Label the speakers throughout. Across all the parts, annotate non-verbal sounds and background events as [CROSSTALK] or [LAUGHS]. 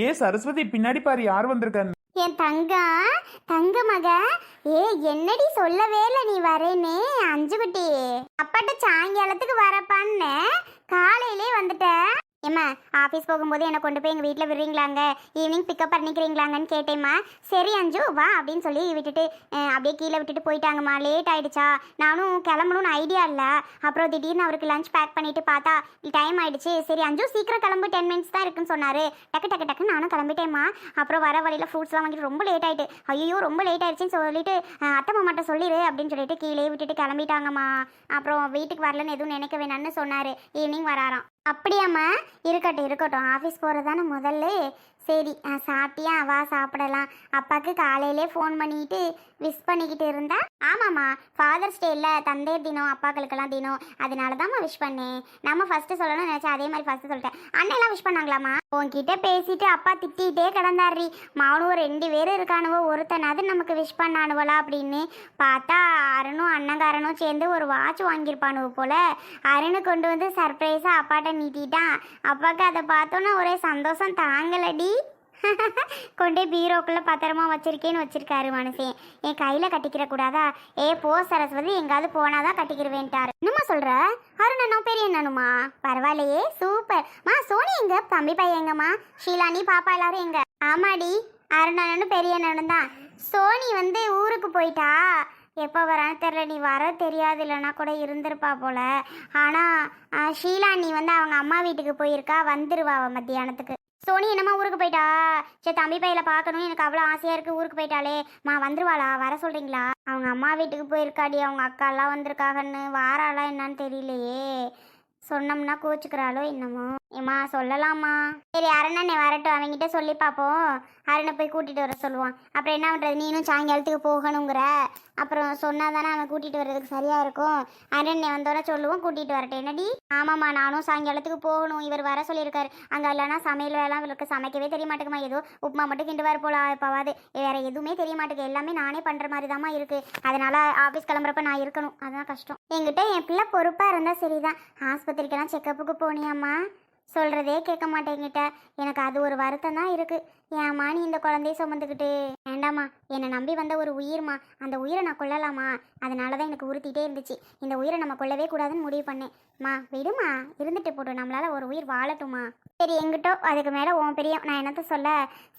Speaker 1: ஏ சரஸ்வதி பின்னாடி பாரு யார் வந்திருக்கான்னு.
Speaker 2: என் தங்கம் தங்க மக. ஏ என்னடி சொல்லவே இல்லை நீ வரேன்னு அஞ்சு குட்டி அப்பாட்ட சாயங்காலத்துக்கு வரப்பான்னு காலையிலே வந்துட்ட. ஏம்மா ஆஃபீஸ் போகும்போது என்னை கொண்டு போய் எங்கள் வீட்டில் விடுறீங்களாங்க? Evening pickup பண்ணிக்கிறீங்களாங்கன்னு கேட்டேம்மா. சரி அஞ்சு வா அப்படின்னு சொல்லி விட்டுட்டு அப்படியே கீழே விட்டுட்டு போயிட்டாங்கம்மா. லேட் ஆகிடுச்சா நானும் கிளம்பணும்னு ஐடியா இல்லை. அப்புறம் திடீர்னு அவருக்கு லஞ்ச் பேக் பண்ணிவிட்டு பார்த்தா டைம் ஆகிடுச்சு சரி அஞ்சு சீக்கிரம் கிளம்பு டென் மினிட்ஸ் தான் இருக்குன்னு சொன்னார். டக்கு டக்கு டக்குன்னு நானும் கிளம்பிட்டேம்மா. அப்புறம் வர வழியில் ஃப்ரூட்ஸ்லாம் வாங்கிட்டு ரொம்ப லேட் ஆகிட்டு ஐயோ ரொம்ப லேட் ஆயிடுச்சுன்னு சொல்லிட்டு அத்தை மாமாட்ட சொல்லிடு அப்படின்னு சொல்லிட்டு கீழே விட்டுட்டு கிளம்பிட்டாங்கம்மா. அப்புறம் வீட்டுக்கு வரலன்னு எதுவும் நினைக்க வேணான்னு சொன்னார். ஈவினிங் வராராம். அப்படியாம்மா? இருக்கட்டும் இருக்கட்டும். ஆஃபீஸ் போகிறது தானே முதல்ல? சரி சாப்பிட்டியா? வா சாப்பிடலாம். அப்பாவுக்கு காலையிலே ஃபோன் பண்ணிட்டு விஷ் பண்ணிக்கிட்டு இருந்தா? ஆமாம்மா. ஃபாதர்ஸ் டே இல்லை தந்தையர் தினம் அப்பாக்களுக்கெல்லாம் தினம். அதனால தான்மா விஷ் பண்ணேன். நம்ம ஃபஸ்ட்டு சொல்லணும்னு நினச்சேன் அதே மாதிரி ஃபஸ்ட்டு சொல்லிட்டேன். அண்ணெல்லாம் விஷ் பண்ணாங்களாம்மா? உன்கிட்ட பேசிட்டு அப்பா திட்டிகிட்டே கிடந்தாரி மாவனும் ரெண்டு பேரும் இருக்கானுவோ ஒருத்தனாவது நமக்கு விஷ் பண்ணானுவலா அப்படின்னு பார்த்தா அருணும் அண்ணங்காரனும் சேர்ந்து ஒரு வாட்ச் வாங்கியிருப்பானுவோ போல. அருணு கொண்டு வந்து சர்ப்ரைஸாக அப்பாட்ட நீட்டிட்டான் அப்பாவுக்கு அதை பார்த்தோன்னா ஒரே சந்தோஷம் தாங்கலடி. [LAUGHS] கொண்டே பீரோக்குள்ள பத்திரமா வச்சிருக்கேன்னு வச்சிருக்காரு மனுஷன் என் கையில கட்டிக்கிற கூடாதா? ஏ போ சரஸ்வதி எங்காவது போனாதான் கட்டிக்கிருவேன்ட்டாரு. என்னம்மா சொல்ற? அருணனும் பெரிய அண்ணனுமா பரவாயில்லையே சூப்பர். மா சோனி எங்க? தம்பி பையன் எங்கம்மா? ஷீலானி பாப்பா எல்லாரும் எங்க? ஆமாடி அருணனும் பெரிய அண்ணனும் தான். சோனி வந்து ஊருக்கு போயிட்டா? எப்போ வரான்னு தெரில நீ வர தெரியாது இல்லைன்னா கூட இருந்திருப்பா போல. ஆனால் ஷீலா நீ வந்து அவங்க அம்மா வீட்டுக்கு போயிருக்கா? வந்துருவா அவள் மத்தியானத்துக்கு. சோனி என்னம்மா ஊருக்கு போயிட்டா? சரி தம்பி பையில பார்க்கணும் எனக்கு அவ்வளோ ஆசையாக இருக்குது ஊருக்கு போயிட்டாலே மா வந்துருவாளா? வர சொல்கிறீங்களா அவங்க அம்மா வீட்டுக்கு போயிருக்காடி அவங்க அக்காலாம் வந்திருக்காங்கன்னு வாராலாம் என்னன்னு தெரியலையே. சொன்னோம்னா கோச்சுக்கிறாளோ என்னமோ. ஏம்மா சொல்லலாமா சரி அருணண்ணே வரட்டும். அவங்கிட்ட சொல்லி பார்ப்போம். அருணை போய் கூட்டிகிட்டு வர சொல்லுவான். அப்புறம் என்ன பண்ணுறது நீனும் சாயங்காலத்துக்கு போகணுங்கிற. அப்புறம் சொன்னால் தானே அவன் கூட்டிகிட்டு வர்றதுக்கு சரியாக இருக்கும். அருணை வந்தோட சொல்லுவோம் கூட்டிகிட்டு வரட்டும். என்னடி? ஆமாம்மா நானும் சாயங்காலத்துக்கு போகணும். இவர் வர சொல்லியிருக்காரு. அங்கே இல்லைன்னா சமையல் வேலை இவருக்கு சமைக்கவே தெரிய மாட்டேங்குமா? ஏதோ உப்புமா மட்டும் கிண்டுவார் போல இப்போவாது வேறு எதுவுமே தெரிய மாட்டேங்குது. எல்லாமே நானே பண்ணுற மாதிரி தாம்மா இருக்குது அதனால் ஆஃபீஸ் கிளம்புறப்ப நான் இருக்கணும். அதுதான் கஷ்டம். என்கிட்ட என் பிள்ளை பொறுப்பாக இருந்தால் சரிதான். ஆஸ்பத்திரிக்கெல்லாம் செக்கப்புக்கு போனியாம்மா. சொல்கிறதே கேட்க மாட்டேங்கிட்ட. எனக்கு அது ஒரு வருத்தம் தான் இருக்குது ஏம்மா நீ இந்த குழந்தைய சுமந்துக்கிட்டு. வேண்டாம்மா என்னை நம்பி வந்த ஒரு உயிர்மா. அந்த உயிரை நான் கொல்லலாமா? அதனால தான் எனக்கு உறுத்திட்டே இருந்துச்சு. இந்த உயிரை நம்ம கொல்லவே கூடாதுன்னு முடிவு பண்ணேன். மா விடுமா. இருந்துட்டு போட்டு நம்மளால ஒரு உயிர் வாழட்டுமா? சரி எங்கிட்டோ அதுக்கு மேலே உன் பெரிய நான் என்னத்த சொல்ல?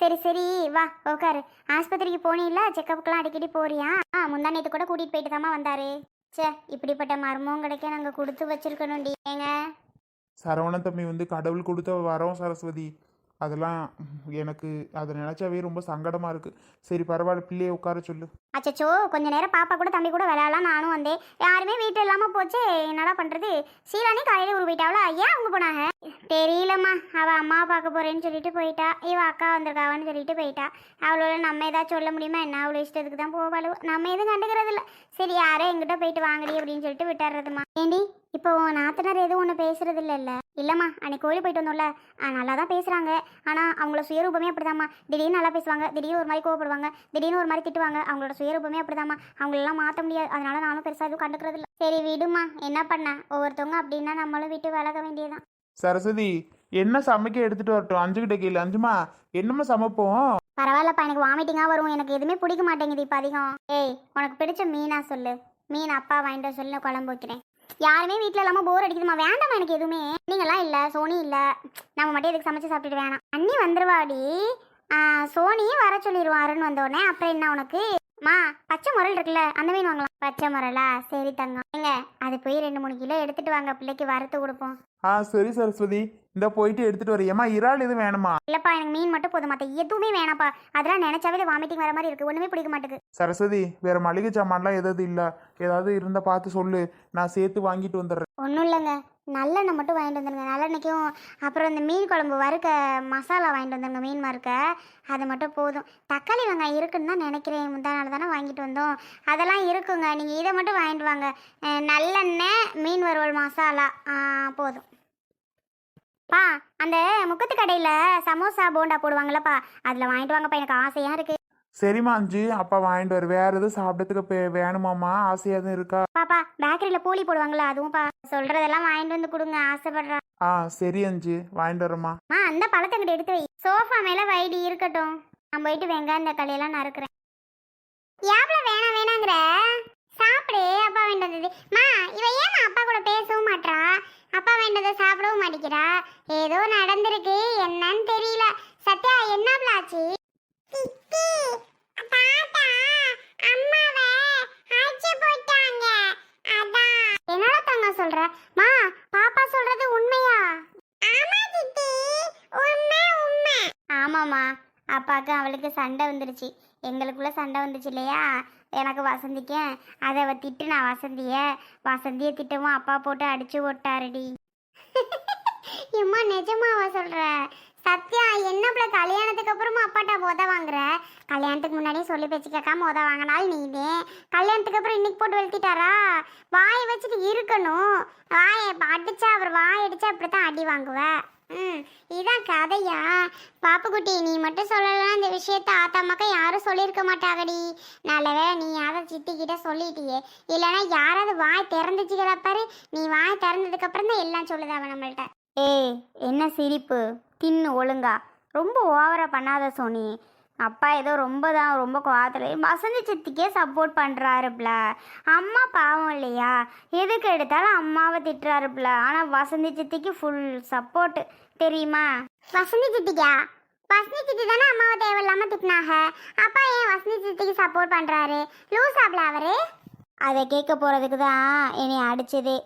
Speaker 2: சரி சரி வா உட்காரு ஆஸ்பத்திரிக்கு போனீங்களா செக்கப்புக்கெல்லாம் அடிக்கடி போறியா? ஆ முந்தா நேற்று கூட கூட்டிகிட்டு போயிட்டு தாம்மா வந்தாரு. ச்சே இப்படிப்பட்ட மர்மம் கிடைக்க நாங்கள் கொடுத்து வச்சிருக்கணும் ஏங்க?
Speaker 1: சரவண தம்பி வந்து கடவுள் கொடுத்த வரோம் சரஸ்வதி. அதெல்லாம் எனக்கு அதை நினச்சாவே ரொம்ப சங்கடமா இருக்கு. சரி பரவாயில்ல பிள்ளைய உட்கார சொல்லு.
Speaker 2: அச்சச்சோ கொஞ்ச நேரம் பாப்பா கூட தம்பி கூட விளையாடலாம் நானும் வந்தேன். யாருமே வீட்டில் இல்லாமல் போச்சு. என்னடா பண்ணுறது சீலானி காலையில் ஊர் போயிட்டாவளா? ஏன் அவங்க போனாங்க? தெரியலம்மா. அவள் அம்மா பார்க்க போகிறேன்னு சொல்லிட்டு போயிட்டா. இவ அக்கா வந்திருக்காவன்னு சொல்லிட்டு போயிட்டா. அவளோட நம்ம ஏதாச்சும் சொல்ல முடியுமா? என்ன அவ்வளோ இஷ்டத்துக்கு தான் போவாளோ? நம்ம எதுவும் கண்டுக்கிறது இல்ல சரி யாரோ எங்கிட்ட போயிட்டு வாங்கடி அப்படின்னு சொல்லிட்டு விட்டுறதுமா ஏண்டி இப்போ உன் நாத்தனார் எதுவும் ஒன்று பேசுறது இல்லைல்ல இல்லைம்மா அன்னைக்கு கோயில் போயிட்டு வந்தோம்ல. நல்லா தான் பேசுகிறாங்க ஆனால் அவங்களோட சுயரூபமே அப்படிதாம்மா. திடீர்னு நல்லா பேசுவாங்க. திடீர்னு ஒரு மாதிரி கோவப்படுவாங்க. திடீர்னு ஒரு மாதிரி திட்டுவாங்க. அவங்களோட சுயரூபமே அப்படிதாம்மா. அவங்களெல்லாம் மாற்ற முடியாது. அதனால நானும் பெருசாக எதுவும் கண்டுக்கிறது இல்லை சரி விடுமா என்ன பண்ண? ஒவ்வொருத்தவங்க அப்படின்னா நம்மளும் விட்டு விலக வேண்டியதுதான்.
Speaker 1: சரஸ்வதி என்ன சமைக்க எடுத்துட்டு வரட்டும்? அஞ்சு கிட்ட கேளு அஞ்சுமா? என்னம்மா சமைப்போம்?
Speaker 2: பரவாயில்லப்பா எனக்கு வாமிட்டிங்காக வரும். எனக்கு எதுவுமே பிடிக்க மாட்டேங்குது இப்போ அதிகம். ஏய் உனக்கு பிடிச்ச மீனா சொல்லு. மீன் அப்பா வாங்கிட்டு சொல்லி குழம்பு வைக்கிறேன் யாருமே வீட்டில் இல்லாமல் போர் அடிக்குதுமா வேண்டாமா எனக்கு எதுவுமே. நீங்களாம் இல்லை சோனி இல்லை. நம்ம மட்டும் எதுக்கு சமைச்சு சாப்பிட்டுட்டு வேணாம். அண்ணி வந்துருவாடி. சோனியும் வர சொல்லிடுவோம் அருண் வந்தோடனே அப்புறம் என்ன உனக்கு? மா பச்சை முரல் இருக்குல்ல அந்த மீன் வாங்கலாம். பச்சை முரலா? சரி தங்கம். ஏங்க அது போய் ரெண்டு மூணு கிலோ எடுத்துட்டு வாங்க. பிள்ளைக்கு வறுத்து கொடுப்போம்.
Speaker 1: ஆ சரி சரஸ்வதி. இந்த போயிட்டு எடுத்துட்டு வரேன் ஏம்மா இறால் எதுவும் வேணுமா?
Speaker 2: இல்லைப்பா எனக்கு மீன் மட்டும் போதும் மற்ற எதுவுமே வேணாப்பா. அதெல்லாம் நினைச்சாவே வாமிட்டிங் வர மாதிரி இருக்கு. ஒன்றுமே பிடிக்க மாட்டேங்குது
Speaker 1: சரஸ்வதி வேற மளிகை சாமான்லாம் எதாவது இல்லை? ஏதாவது இருந்தால் பார்த்து சொல்லு. நான் சேர்த்து வாங்கிட்டு வந்துடுறேன்.
Speaker 2: ஒன்றும் இல்லைங்க. நல்லெண்ணெய் மட்டும் வாங்கிட்டு வந்துருங்க. நல்லெண்ணெய்க்கும் அப்புறம் இந்த மீன் குழம்பு வறுக்க மசாலா வாங்கிட்டு வந்துருங்க மீன் வறுக்க. அது மட்டும் போதும். தக்காளி வெங்காயம் இருக்குன்னு தான் நினைக்கிறேன். முந்தா நாள் தானே வாங்கிட்டு வந்தோம். அதெல்லாம் இருக்குங்க. நீங்கள் இதை மட்டும் வாங்கிட்டு வாங்க. அஹ் நல்லெண்ணெய் மீன் வறுவல் மசாலா. ஆ, போதும். பா அந்த முக்கத்து கடையில் சமோசா போண்டா போடுவாங்கல்லப்பா. அதில் வாங்கிட்டு வாங்கப்பா எனக்கு ஆசையாக இருக்குது
Speaker 1: சரிம்மா அஞ்சு அப்பா வாங்கிட்டு வர வேற எதுவும் சாப்பிட்றதுக்கு வேணுமாம்மா? ஆசையாக எதுவும் இருக்கா?
Speaker 2: பாப்பா பேக்கரியில் போலி போடுவாங்களா அதுவும் பா சொல்கிறதெல்லாம் வாங்கிட்டு வந்து கொடுங்க ஆசைப்படுறா.
Speaker 1: ஆ சரி அஞ்சு வாங்கிட்டு வரேம்மா.
Speaker 2: மா அந்த பழத்தை கிட்ட எடுத்து வை. சோஃபா மேல வைடி இருக்கட்டும். நான் போயிட்டு வெங்காயம் தக்காளி எல்லாம் நறுக்கிறேன். யாப்ல வேணாம் வேணாங்கிற? சாப்பிடு அப்பா வேண்டது மா இவ ஏமா அப்பா கூட பேசவும் மாட்றா? அப்பா வேண்டதை சாப்பிடவும் மாட்டேங்கிறா. ஏதோ நடந்திருக்கு. என்னன்னு தெரியல. சத்யா என்ன ஆச்சு? என்னடா தங்க சொல்ற? மா பாப்பா சொல்றது உண்மையா? ஆமாம்மா. அப்பாவுக்கு அவளுக்கு சண்டை வந்துருச்சு. எங்களுக்குள்ள சண்டை வந்துச்சு இல்லையா? எனக்கு வசந்திக்கேன் அதை திட்டு நான் வசந்திய. வசந்தியை திட்டவும் அப்பா போட்டு அடிச்சு ஓட்டாருடி. எம்மா நிஜமாவா சொல்ற? சத்யா என்ன பிள்ளை? கல்யாணத்துக்கு அப்புறமா அப்பாட்ட போத வாங்குற? கல்யாணத்துக்கு முன்னாடியே சொல்லி பேச்சு கேட்காம உத வாங்கினாலும் நீதே கல்யாணத்துக்கு அப்புறம் இன்னைக்கு போட்டு வெளுத்திட்டாரா? வாயை வச்சுட்டு இருக்கணும். வாயை அடிச்சா அவர் வாய் அடிச்சா அப்படித்தான் அடி வாங்குவேன் ம் இதான் கதையா? பாப்புக்குட்டி நீ மட்டும் சொல்லலாம் இந்த விஷயத்த ஆத்தாமாக்கா யாரும் சொல்லியிருக்க மாட்டாங்கடி. நல்ல வேளை நீ யாரை சித்திக்கிட்ட சொல்லிட்டியே? இல்லைன்னா யாராவது வாய் திறந்துச்சுக்கிறா பாரு. நீ வாய் திறந்ததுக்கப்புறம் தான் எல்லாம் சொல்லுது அவன் நம்மள்ட்ட. ஏய் என்ன சிரிப்பு? தின்னு ஒழுங்கா. ரொம்ப ஓவரா பண்ணாத சோனி. அப்பா ஏதோ ரொம்ப தான் ரொம்ப கோவத்தில் வசந்தி சித்திக்கே சப்போர்ட் பண்ணுறாருப்ல அம்மா பாவம் இல்லையா? எதுக்கு எடுத்தாலும் அம்மாவை திட்டுறாருப்ல. ஆனால் வசந்தி சித்திக்கு ஃபுல் சப்போர்ட் தெரியுமா? வசந்தி சித்திக்கா? வசந்தி சித்தி தானே அம்மாவை தேவையில்லாம திட்டினாங்க அப்பா ஏன் வசந்தி சித்திக்கு சப்போர்ட் பண்ணுறாரு லூசாப்ல அவரு? அதை கேட்க போகிறதுக்கு தான் என்னை அடிச்சதே.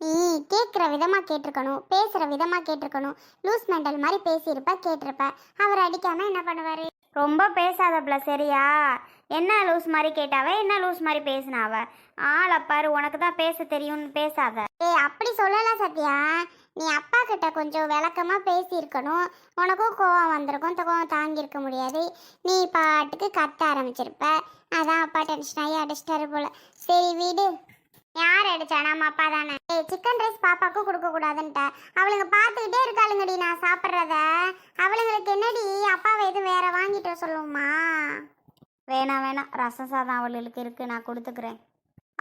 Speaker 2: நீ கேட்குற விதமாக கேட்டிருக்கணும் பேசுகிற விதமாக கேட்டிருக்கணும். லூஸ் மெண்டல் மாதிரி பேசியிருப்ப கேட்டிருப்ப. அவர் அடிக்காம என்ன பண்ணுவார்? ரொம்ப பேசாதப்ல சரியா? என்ன லூஸ் மாதிரி கேட்டாவ? என்ன லூஸ் மாதிரி பேசினாவ? ஆளை பாரு உனக்கு தான் பேச தெரியும்னு பேசாத. ஏய் அப்படி சொல்லல சத்யா. நீ அப்பா கிட்ட கொஞ்சம் விளக்கமா பேசியிருக்கணும். உனக்கும் கோவம் வந்திருக்கும். கோவம் தாங்கியிருக்க முடியாது. நீ பாட்டுக்கு கத்த ஆரம்பிச்சிருப்ப. அதான் அப்பா டென்ஷன் ஆகி அடிச்சிட்டாரு போல. சரி வீடு. யார் அடிச்சா? நம்ம அப்பா தானே. ஏய் சிக்கன் ரைஸ் பாப்பாக்கும் கொடுக்க கூடாதுன்ட்ட அவளுங்க பார்த்துக்கிட்டே இருக்காளுங்கடி நான் சாப்பிட்றத. அவளுங்களுக்கு என்னடி? அப்பாவை எதுவும் வேற வாங்கிட்டு வர சொல்லுமா வேணாம் வேணாம். ரசம் சாதம் அவளுக்கு இருக்கு நான் கொடுத்துக்கிறேன்.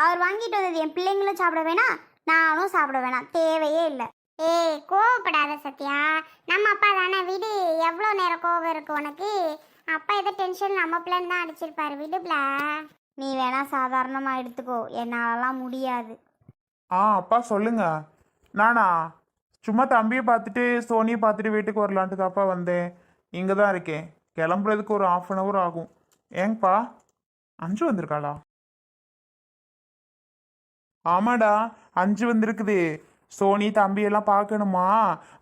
Speaker 2: அவர் வாங்கிட்டு வந்தது என் பிள்ளைங்களும் சாப்பிட வேணாம் நானும் சாப்பிட வேணாம். தேவையே இல்லை. ஏய் கோவப்படாத சத்யா. நம்ம அப்பா தானே விடு. எவ்வளோ நேரம் கோவம் இருக்கு உனக்கு? அப்பா ஏதோ டென்ஷன் நம்ம பிள்ளைன்னு தான் அடிச்சிருப்பாரு. விடுப்ல நீ வேணா சாதாரணமாக எடுத்துக்கோ. என்னாலலாம் முடியாது.
Speaker 1: ஆ அப்பா சொல்லுங்க. நானா? சும்மா தம்பியை பார்த்துட்டு சோனியை பார்த்துட்டு வீட்டுக்கு வரலான்ட்டு தாப்பா வந்தேன். இங்கே தான் இருக்கேன். கிளம்புறதுக்கு ஒரு ஆஃப் அன் ஹவர் ஆகும். ஏங்கப்பா? அஞ்சு வந்திருக்காளா? ஆமாடா அஞ்சு வந்திருக்குது. சோனி தம்பியெல்லாம் பார்க்கணுமா?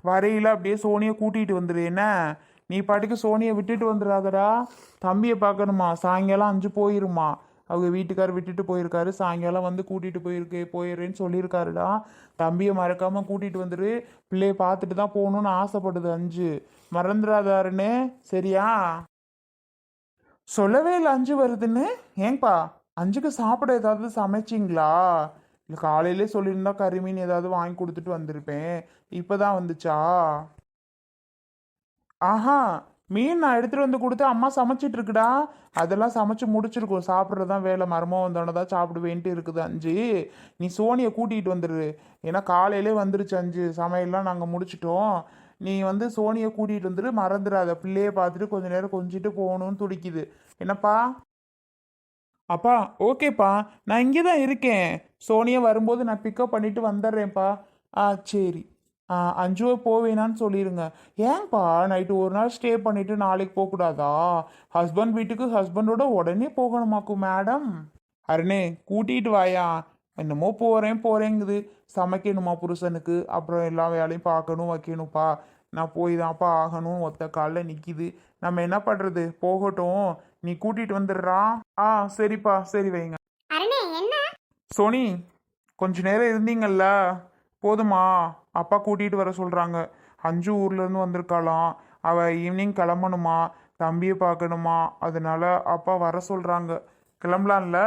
Speaker 1: வரையில அப்படியே சோனியை கூட்டிகிட்டு வந்துடு என்ன? நீ பாட்டுக்கு சோனியை விட்டுட்டு வந்துடாதடா தம்பியை பார்க்கணுமா? சாயங்காலம் அஞ்சு போயிருமா? அவங்க வீட்டுக்கார் விட்டுட்டு போயிருக்காரு. சாயங்காலம் வந்து கூட்டிகிட்டு போயிருக்கு போயிடுறேன்னு சொல்லியிருக்காருடா. தம்பியை மறக்காமல் கூட்டிகிட்டு வந்துரு. பிள்ளையை பார்த்துட்டு தான் போகணுன்னு ஆசைப்படுது அஞ்சு. மறந்துடாதாருன்னு? சரியா? சொல்லவே இல்லை அஞ்சு வருதுன்னு. ஏங்கப்பா அஞ்சுக்கு சாப்பிட ஏதாவது சமைச்சிங்களா? இல்லை காலையிலே சொல்லியிருந்தா கறி மீன் ஏதாவது வாங்கி கொடுத்துட்டு வந்திருப்பேன். இப்போ தான் வந்துச்சா? ஆஹா மீன் நான் எடுத்துகிட்டு வந்து கொடுத்து அம்மா சமைச்சிட்டு இருக்குடா. அதெல்லாம் சமைச்சு முடிச்சிருக்கோம். சாப்பிட்றது தான் வேலை. மரமாக வந்தோடனே தான் சாப்பிடுவேன்ட்டு இருக்குது அஞ்சு. நீ சோனியை கூட்டிகிட்டு வந்துடு ஏன்னா காலையிலே வந்துருச்சு அஞ்சு. சமையல்லாம் நாங்கள் முடிச்சிட்டோம். நீ வந்து சோனியை கூட்டிகிட்டு வந்துட்டு மறந்துடாத. பிள்ளைய பார்த்துட்டு கொஞ்ச நேரம் கொஞ்சிட்டு போகணும்னு துடிக்குது. என்னப்பா? அப்பா ஓகேப்பா. நான் இங்கே தான் இருக்கேன். சோனியை வரும்போது நான் பிக்கப் பண்ணிட்டு வந்துடுறேன்ப்பா. ஆ சரி. அஞ்சுவை போவேனான்னு சொல்லிடுங்க ஏன்பா நைட்டு ஒரு நாள் ஸ்டே பண்ணிட்டு நாளைக்கு போகக்கூடாதா? ஹஸ்பண்ட் வீட்டுக்கு ஹஸ்பண்டோட உடனே போகணுமாக்கும் மேடம்? அருணே கூட்டிகிட்டு வாயா. என்னமோ போகிறேன் போகிறேங்குது சமைக்கணுமா புருஷனுக்கு? அப்புறம் எல்லா வேலையும் பார்க்கணும் வைக்கணும்ப்பா. நான் போய் தான்ப்பா ஆகணும் ஒத்த காலில் நிற்கிது நம்ம என்ன பண்ணுறது போகட்டும். நீ கூட்டிகிட்டு வந்துடுறா. ஆ சரிப்பா சரி வைங்க. சோனி கொஞ்ச நேரம் இருந்தீங்கல்ல? போதுமா? அப்பா கூட்டிகிட்டு வர சொல்கிறாங்க அஞ்சு ஊர்லேருந்து வந்திருக்காளாம். அவள் ஈவினிங் கிளம்பணுமா? தம்பியை பார்க்கணுமா? அதனால அப்பா வர சொல்கிறாங்க கிளம்பலாம்ல?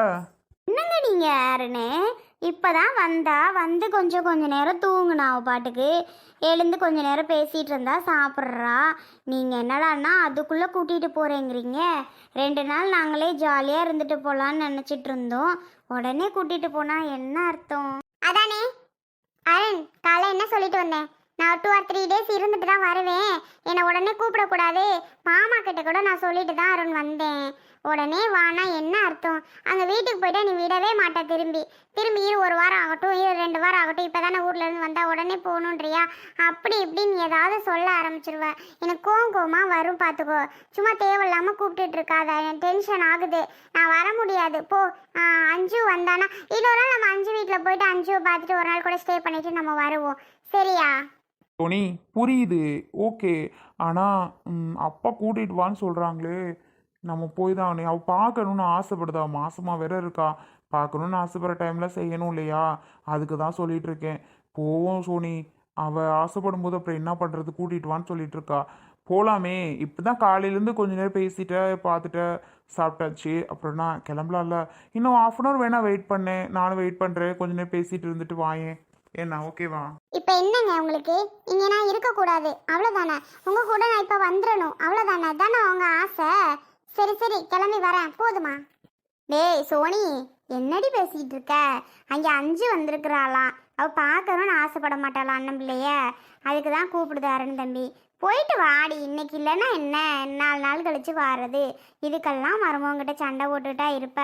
Speaker 2: என்னங்க நீங்க அருணே? இப்பதான் வந்தா வந்து கொஞ்சம் கொஞ்ச நேரம் தூங்குனா அவ பாட்டுக்கு. எழுந்து கொஞ்ச நேரம் பேசிட்டு இருந்தா சாப்பிட்றா. நீங்க என்னடான்னா அதுக்குள்ள கூட்டிட்டு போறேங்கிறீங்க. ரெண்டு நாள் நாங்களே ஜாலியா இருந்துட்டு போலான்னு நினைச்சிட்டு இருந்தோம். உடனே கூட்டிட்டு போனா என்ன அர்த்தம்? அதானே அரண் காலை என்ன சொல்லிட்டு வந்தேன் நான் டூ ஆர் த்ரீ டேஸ் இருந்துட்டு தான் வருவேன். என்னை உடனே கூப்பிடக்கூடாது. மாமா கிட்ட கூட நான் சொல்லிட்டு தான் அருண் வந்தேன். உடனே வானா என்ன அர்த்தம்? அங்கே வீட்டுக்கு போயிட்டா நீ விடவே மாட்டேன் திரும்பி. திரும்பி இரு ஒரு வாரம் ஆகட்டும் இரு ரெண்டு வாரம் ஆகட்டும் இப்போ தானே ஊர்ல இருந்து வந்தா உடனே போகணுன்றியா? அப்படி இப்படின்னு ஏதாவது சொல்ல ஆரம்பிச்சிருவேன் எனக்கு கோவம் கோவமாக வரும் பார்த்துக்கோ சும்மா தேவையில்லாமல் கூப்பிட்டுட்டு இருக்காத. எனக்கு டென்ஷன் ஆகுது. நான் வர முடியாது. போ. அஞ்சு வந்தானா? இன்னொரு நாள் நம்ம அஞ்சு வீட்டில் போயிட்டு அஞ்சு பார்த்துட்டு ஒரு நாள் கூட ஸ்டே பண்ணிட்டு நம்ம வருவோம். சரியா?
Speaker 1: சோனி புரியுது. ஓகே. ஆனால் அப்பா கூட்டிகிட்டு வான்னு சொல்கிறாங்களே நம்ம போய் தான் ஆகணும். அவ பார்க்கணுன்னு ஆசைப்படுதா? மாசமாக வேற இருக்கா. பார்க்கணுன்னு ஆசைப்படுற டைமில் செய்யணும் இல்லையா? அதுக்கு தான் சொல்லிட்டு இருக்கேன். போவோம் சோனி. அவள் ஆசைப்படும் போது அப்புறம் என்ன பண்ணுறது கூட்டிகிட்டு வான்னு சொல்லிட்டு இருக்கா. போகலாமே இப்போ தான் காலையிலேருந்து கொஞ்ச நேரம் பேசிட்ட பார்த்துட்ட சாப்பிட்டாச்சு. அப்புறம் நான் கிளம்பலாம்ல. இன்னும் ஆஃப் அன் ஹவர் வேணா வெயிட் பண்ணேன். நானும் வெயிட் பண்ணுறேன் கொஞ்ச நேரம் பேசிட்டு இருந்துட்டு வாயேன். என்ன ஓகேவா
Speaker 2: இப்போ என்னங்க உங்களுக்கு? இங்கே நான் இருக்கக்கூடாது. அவ்வளோதானே உங்கள் கூட நான் இப்போ வந்துடணும் அவ்வளோதானே தானே அவங்க ஆசை? சரி சரி. கிளம்பி வரேன். போதுமா? டேய் சோனி. என்னடி பேசிக்கிட்டு இருக்க? அங்கே அஞ்சு வந்திருக்கிறாளாம். அவள் பார்க்கணும்னு ஆசைப்பட மாட்டாளா அண்ணன் பிள்ளைய? அதுக்கு தான் கூப்பிடுது அருண் தம்பி. போயிட்டு வாடி. இன்னைக்கு இல்லைன்னா என்ன? நாலு நாள் கழிச்சு வாரது. இதுக்கெல்லாம் மருமவங்கிட்ட சண்டை போட்டுட்டா இருப்ப.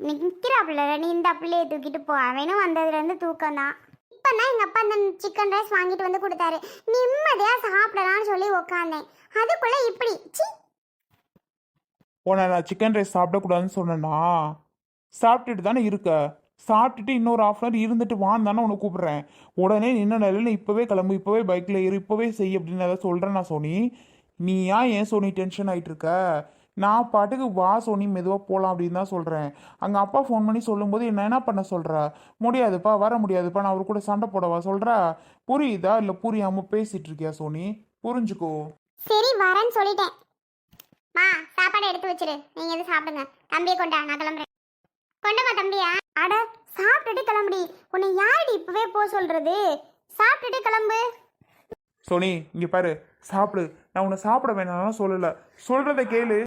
Speaker 2: நிற்கிற பிள்ளை நீ இந்த பிள்ளையை தூக்கிட்டு போ. அவனும் வந்ததுலேருந்து தூக்கம் தான் இப்போ தான் எங்கள் அப்பா அந்த சிக்கன் ரைஸ் வாங்கிட்டு வந்து கொடுத்தாரு. நிம்மதியாக சாப்பிடலாம்னு சொல்லி உக்காந்தேன். அதுக்குள்ளே இப்படி சி
Speaker 1: உன நான் சிக்கன் ரைஸ் சாப்பிடக்கூடாதுன்னு சொன்னேன்னா சாப்பிட்டுட்டு தானே இருக்க? சாப்பிட்டுட்டு இன்னொரு ஆஃப் அன் இருந்துட்டு வான்னு தானே உன்னை கூப்பிட்றேன். உடனே நின்ன நிலையில் இப்போவே கிளம்பு இப்போவே பைக்கில் ஏறு இப்போவே செய் அப்படின்னு ஏதாவது சொல்கிறேன் நான் சோனி. நீ ஏன் ஏன் சோனி டென்ஷன் ஆகிட்டு இருக்க? நான் பாட்டுக்கு வா சோனி மெதுவாக போகலாம் அப்படின்னு தான் சொல்கிறேன் அங்கே அப்பா ஃபோன் பண்ணி சொல்லும்போது என்ன என்ன பண்ண சொல்கிற முடியாதுப்பா வர முடியாதுப்பா நான் அவர் கூட சண்டை போடவா சொல்கிற புரியுதா? இல்லை புரியாமல் பேசிகிட்டு இருக்கியா சோனி? புரிஞ்சுக்கோ.
Speaker 2: சரி வரேன்னு சொல்லிட்டேன். மா சாப்பாடு எடுத்து வச்சிரு. நீங்கள் எது சாப்பிடுங்க. தம்பியை கொண்டா நான் கிளம்புறேன். கொண்டமா தம்பியா. அட சாப்பிட்டுட்டு கிளம்புடி. உன்னை யாரடி இப்பவே போக சொல்றது? சாப்பிட்டுட்டு கிளம்பு.
Speaker 1: சோனி இங்க பாரு. சாப்பிடு. நான் உன்னை சாப்பிட வேணாம்னு சொல்லலை. சொல்கிறத கேளு.